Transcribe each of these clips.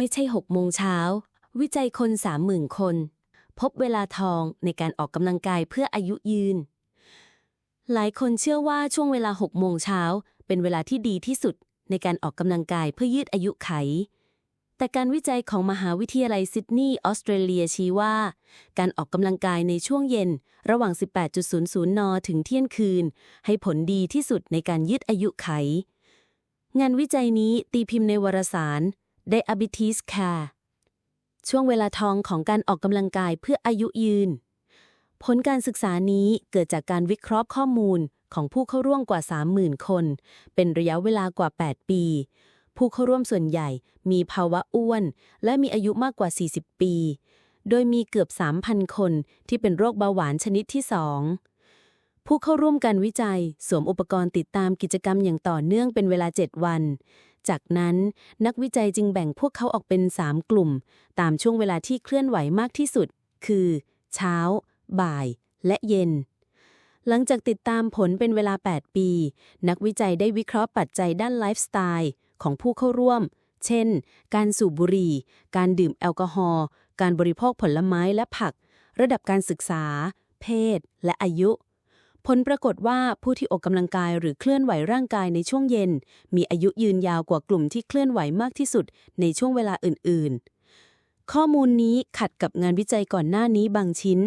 ไม่ใช่6โมงเช้า วิจัยคน30,000คน พบเวลาทองในการออกกำลังกายเพื่ออายุยืน หลายคนเชื่อว่าช่วงเวลา6โมงเช้าเป็นเวลาที่ดีที่สุดในการออกกำลังกายเพื่อยืดอายุไข แต่การวิจัยของมหาวิทยาลัยซิดนีย์ออสเตรเลียชี้ว่า การออกกำลังกายในช่วงเย็น ระหว่าง 18.00 น ถึงเที่ยงคืน ให้ผลดีที่สุดในการยืดอายุไข งานวิจัยนี้ตีพิมพ์ในวารสาร Diabetes Care ช่วงเวลาทองของการออกกำลังกายเพื่ออายุยืน ผลการศึกษานี้เกิดจากการวิเคราะห์ข้อมูลของผู้เข้าร่วมกว่า 30,000 คน เป็นระยะเวลากว่า 8 ปี ผู้เข้าร่วมส่วนใหญ่มีภาวะอ้วน และมีอายุมากกว่า 40 ปี โดยมีเกือบ 3,000 คนที่เป็นโรคเบาหวานชนิดที่ 2 ผู้เข้าร่วมการวิจัย สวมอุปกรณ์ติดตามกิจกรรมอย่างต่อเนื่องเป็นเวลา 7 วัน จากนั้น นักวิจัยจึงแบ่งพวกเขาออกเป็น 3 กลุ่ม ตามช่วงเวลาที่เคลื่อนไหวมากที่สุด คือ เช้า บ่าย และเย็น หลังจากติดตามผลเป็นเวลา 8 ปี นักวิจัยได้วิเคราะห์ปัจจัยด้านไลฟ์สไตล์ของผู้เข้าร่วม เช่น การสูบบุหรี่ การดื่มแอลกอฮอล์ การบริโภคผลไม้และผัก ระดับการศึกษา เพศ และอายุ ผลปรากฏว่าผู้ที่ออกกำลังกายหรือเคลื่อนไหวร่างกายในช่วงเย็น มีอายุยืนยาวกว่ากลุ่มที่เคลื่อนไหวมากที่สุดในช่วงเวลาอื่น ๆ ข้อมูลนี้ขัดกับงานวิจัยก่อนหน้านี้บางชิ้น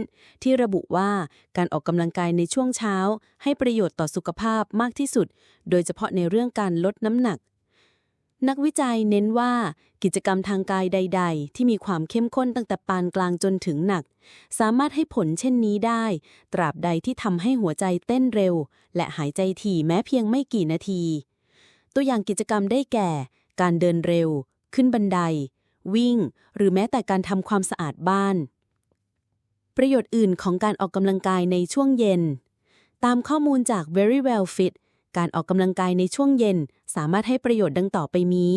ที่ระบุว่าการออกกำลังกายในช่วงเช้า ให้ประโยชน์ต่อสุขภาพมากที่สุด โดยเฉพาะในเรื่องการลดน้ำหนัก นักวิจัยเน้นว่ากิจกรรมทางกายใด ๆ ที่มีความเข้มข้นตั้งแต่ปานกลางจนถึงหนัก สามารถให้ผลเช่นนี้ได้ ตราบใดที่ทำให้หัวใจเต้นเร็ว และหายใจถี่แม้เพียงไม่กี่นาที ตัวอย่างกิจกรรมได้แก่ การเดินเร็ว ขึ้นบันได วิ่ง หรือแม้แต่การทำความสะอาดบ้าน ประโยชน์อื่นของการออกกำลังกายในช่วงเย็น ตามข้อมูลจาก Very Well Fit การออกกำลังกายในช่วงเย็นสามารถให้ประโยชน์ดังต่อไปนี้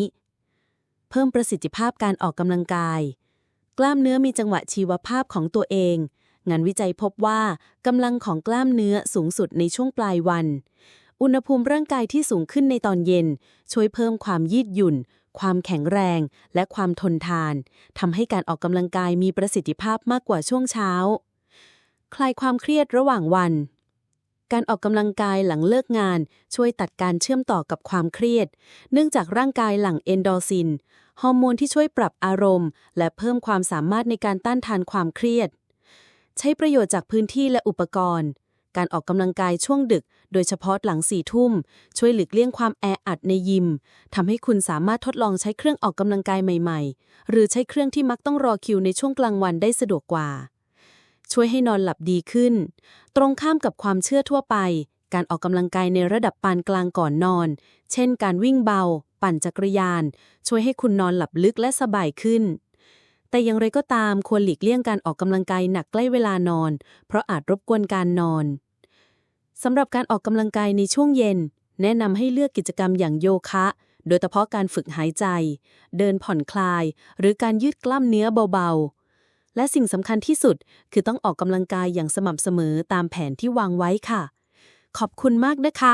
เพิ่มประสิทธิภาพการออกกำลังกาย กล้ามเนื้อมีจังหวะชีวภาพของตัวเอง งานวิจัยพบว่ากำลังของกล้ามเนื้อสูงสุดในช่วงปลายวัน อุณหภูมิร่างกายที่สูงขึ้นในตอนเย็น ช่วยเพิ่มความยืดหยุ่น ความแข็งแรง และความทนทานทำให้การออกกำลังกายมีประสิทธิภาพมากกว่าช่วงเช้า คลายความเครียดระหว่างวัน การออกกำลังกายหลังเลิกงาน ช่วยตัดการเชื่อมต่อกับความเครียด เนื่องจากร่างกายหลั่งเอนโดรฟิน ฮอร์โมนที่ช่วยปรับอารมณ์ และเพิ่มความสามารถในการต้านทานความเครียด ใช้ประโยชน์จากพื้นที่และอุปกรณ์ การออกกำลังกายช่วงดึก โดยเฉพาะหลังสี่ทุ่ม ช่วยหลีกเลี่ยงความแออัดในยิมทำให้คุณสามารถทดลองใช้เครื่องออกกำลังกายใหม่ ๆ หรือใช้เครื่องที่มักต้องรอคิวในช่วงกลางวันได้สะดวกกว่า ช่วยให้นอนหลับดีขึ้น ตรงข้ามกับความเชื่อทั่วไป การออกกำลังกายในระดับปานกลางก่อนนอน เช่น การวิ่งเบา ปั่นจักรยาน ช่วยให้คุณนอนหลับลึกและสบายขึ้น แต่อย่างไรก็ตามควรหลีกเลี่ยงการออกกำลังกายหนักใกล้เวลานอน เพราะอาจรบกวนการนอนสำหรับการออกกำลังกายในช่วงเย็น แนะนำให้เลือกกิจกรรมอย่างโยคะ โดยเฉพาะการฝึกหายใจ เดินผ่อนคลาย หรือการยืดกล้ามเนื้อเบาๆ และสิ่งสำคัญที่สุดคือต้องออกกำลังกายอย่างสม่ำเสมอตามแผนที่วางไว้ค่ะ ขอบคุณมากนะคะ